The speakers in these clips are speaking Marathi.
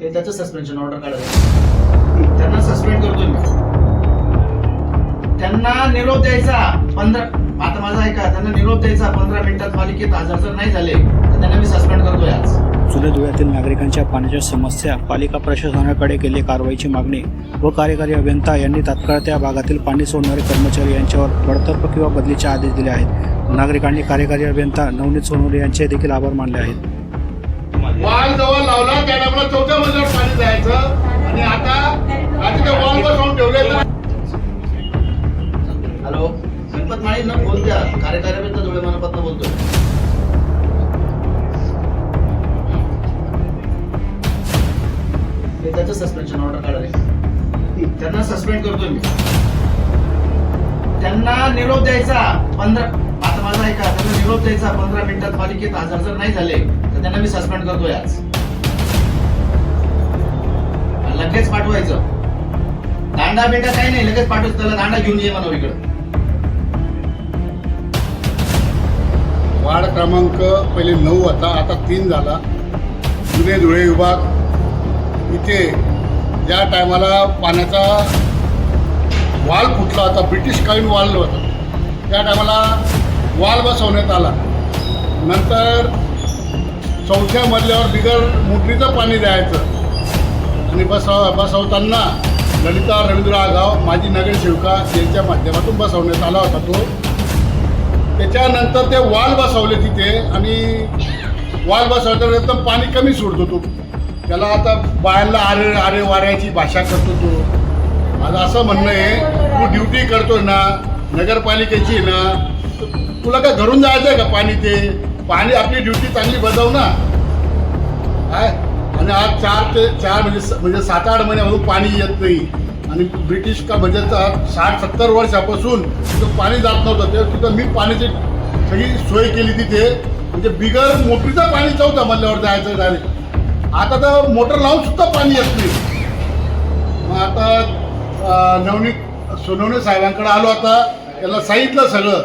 ते त्याचं सस्पेन्शन ऑर्डर काढायचं त्यांना सस्पेंड करतोय मी. त्यांना निरोप द्यायचा पंधरा आता माझा ऐका त्यांना निरोप द्यायचा पंधरा मिनिटात मालिकेत हजर जर नाही झाले तर त्यांना मी सस्पेंड करतोय आज. जुने धुळ्यातील नागरिकांच्या पाण्याच्या समस्या पालिका प्रशासनाकडे केली कारवाईची मागणी व कार्यकारी अभियंता यांनी तात्काळ त्या भागातील पाणी सोडणारे कर्मचारी यांच्यावर बडतर्फ किंवा बदलीचे आदेश दिले आहेत. नागरिकांनी कार्यकारी अभियंता नवनीत सोनवणे यांचे देखील आभार मानले आहेत. वाल जवळ लावला त्या आपला चौथ्या मजल्यावर पाणी जायचं. आणि आता आता ते वॉल वर जाऊन ठेवले हॅलो गणपत माळी ना बोल द्या. कार्यकारी अभियंता धुळे मनपातनं बोलतोय त्याचं सस्पेन्शन ऑर्डर काढले त्यांना सस्पेंड करतोय मी. त्यांना निरोप द्यायचा. पंधरा आता नाही का? त्यांना निरोप द्यायचा. पंधरा मिनिटात पालिकेत हजर जर नाही झाले तर त्यांना मी सस्पेंड करतोय आज. लगेच पाठवायचं. दांडा बेटा काही नाही लगेच पाठवायचं त्याला दांडा घेऊन ये म्हणून इकडं. वार्ड क्रमांक पहिले नऊ होता आता तीन झाला. जुने धुळे विभाग इथे ज्या टायमाला पाण्याचा वाल फुटला होता. ब्रिटिशकालीन वाल होता. त्या टायमाला वाल बसवण्यात आला. नंतर चौथ्या मजल्यावर बिगर मोटरीचं पाणी द्यायचं. आणि बसव बसवताना ललिता रवींद्र आगाव माजी नगरसेविका यांच्या माध्यमातून बसवण्यात आला होता तो. त्याच्यानंतर ते वाल बसवले तिथे आणि वाल बसवल्यानंतर पाणी कमी सोडतो तो. त्याला आता बायांना आरे आरे वाऱ्याची भाषा करतो तो. माझं असं म्हणणं आहे तू ड्युटी करतो ना नगरपालिकेची ना तुला काय घरून जायचं आहे का पाणी ते? पाणी आपली ड्युटी चांगली बजाव ना. काय आणि आज चार ते चार म्हणजे म्हणजे सात आठ महिन्यामधून पाणी येत नाही. आणि ब्रिटिश का म्हणजे साठ सत्तर वर्षापासून तिथं पाणी जात नव्हतं. ते तिथं मी पाण्याची सगळी सोय केली तिथे. म्हणजे बिगर मोटरीचं पाणी चौथा मधल्यावर जायचं डायरेक्ट आता तर मोटर लावून सुद्धा पाणी येत नाही. मग आता नवनीत सोनवणे साहेबांकडे आलो आता. त्याला सांगितलं सगळं.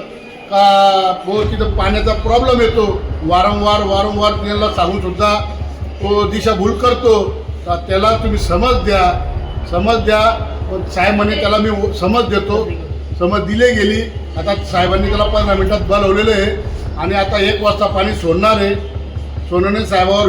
तिथं पाण्याचा प्रॉब्लेम येतो. वारंवार वारंवार त्याला सांगून सुद्धा तो दिशाभूल करतो. त्याला तुम्ही समज द्या. समज द्या. पण साहेबांनी त्याला मी समज देतो. समज दिली गेली. आता साहेबांनी त्याला पंधरा मिनिटात बोलवलेलं आहे. आणि आता एक वाजता पाणी सोडणार आहे. सोनवणे साहेबावर